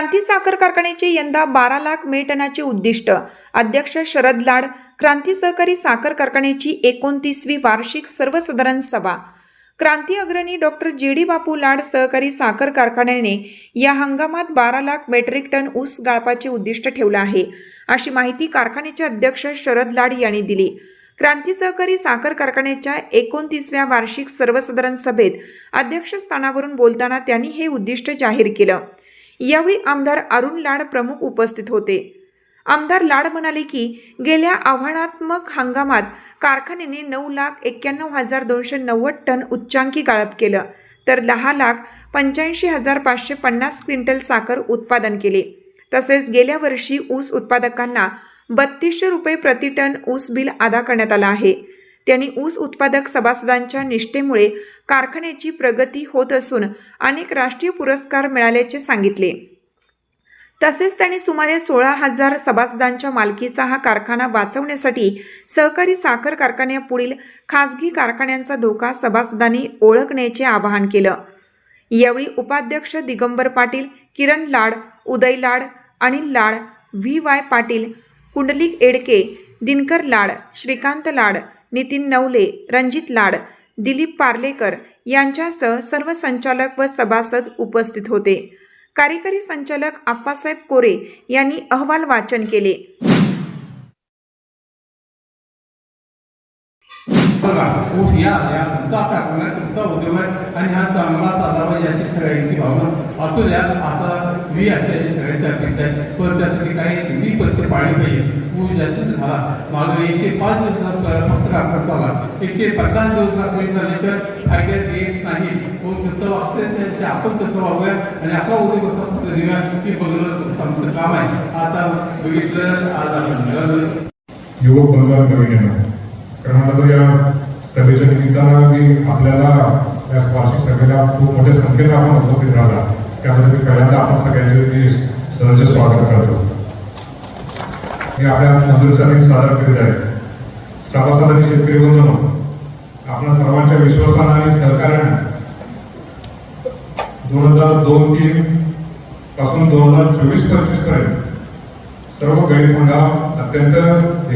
क्रांती साखर कारखान्याचे यंदा बारा लाख मेटनाचे उद्दिष्ट. अध्यक्ष शरद लाड क्रांती सहकारी साखर कारखान्याची एकोणतीसवी वार्षिक सर्वसाधारण सभा. क्रांती अग्रणी डॉक्टर जे डी बापू लाड सहकारी साखर कारखान्याने या हंगामात बारा लाख मेट्रिक टन ऊस गाळपाचे उद्दिष्ट ठेवलं आहे अशी माहिती कारखान्याचे अध्यक्ष शरद लाड यांनी दिली. क्रांती सहकारी साखर कारखान्याच्या एकोणतीसव्या वार्षिक सर्वसाधारण सभेत अध्यक्षस्थानावरून बोलताना त्यांनी हे उद्दिष्ट जाहीर केलं. यावेळी आमदार अरुण लाड प्रमुख उपस्थित होते. आमदार लाड म्हणाले की गेल्या आव्हानात्मक हंगामात कारखान्याने नऊ लाख एक्क्याण्णव हजार दोनशे नव्वद टन उच्चांकी गाळप केलं तर दहा लाख पंच्याऐंशी हजार पाचशे पन्नास क्विंटल साखर उत्पादन केले. तसेच गेल्या वर्षी ऊस उत्पादकांना बत्तीसशे रुपये प्रति टन ऊस बिल अदा करण्यात आलं आहे. त्यांनी ऊस उत्पादक सभासदांच्या निष्ठेमुळे कारखान्याची प्रगती होत असून अनेक राष्ट्रीय पुरस्कार मिळाल्याचे सांगितले. तसेच त्यांनी सुमारे सोळा हजार सभासदांच्या मालकीचा हा कारखाना वाचवण्यासाठी सहकारी साखर कारखान्यापुढील खाजगी कारखान्यांचा धोका सभासदांनी ओळखण्याचे आवाहन केलं. यावेळी उपाध्यक्ष दिगंबर पाटील किरण लाड उदय लाड अनिल लाड व्ही वाय पाटील कुंडलिक एडके दिनकर लाड श्रीकांत लाड नितीन नवले रणजित लाड दिलीप पार्लेकर यांच्यासह सर्व संचालक व सभासद उपस्थित होते. कार्यकारी संचालक आप्पासाहेब कोरे यांनी अहवाल वाचन केले. ऊस या या तुमचा कारखाना तुमचा उद्योग आहे आणि हा चांगला चालला पाहिजे म्हणजे सगळ्यांची भावना असू द्या असा मी असल्याची सगळ्यांची अपेक्षा आहे. पण त्यासाठी काही मी पत्र ऊस जास्त झाला. मागं एकशे पाच दिवसात फक्त कारखाना चालला एकशे पन्नास दिवसापर्यंत झाल्याशिवाय फायद्यात येत नाही. तो कसं वागतं त्याचे आपण कसं वागूया. आणि आपला उद्योग कसा पुढे देऊया हे बघणं आमचं काम आहे. आता बघितलं आज आपण मिळालं युवक बंधुवान कमिटीनं. कारण आता या सभेच्या निमित्तानं मी आपल्याला या वार्षिक सभेला खूप मोठ्या संख्येनं आपण उपस्थित राहिला. त्यामध्ये मी पहिल्यांदा आपण सगळ्यांचे मी सहज स्वागत करतो. हे आपल्या मंजुरीसाठी सादर करीत आहे. सभासदांनी शेतकरी बंधूंनो आपल्या सर्वांच्या विश्वासानं आणि सहकार्यानं दोन हजार दोन तीन पासून दोन हजार चोवीस पंचवीसपर्यंत सर्व गरीब हंगाम अत्यंत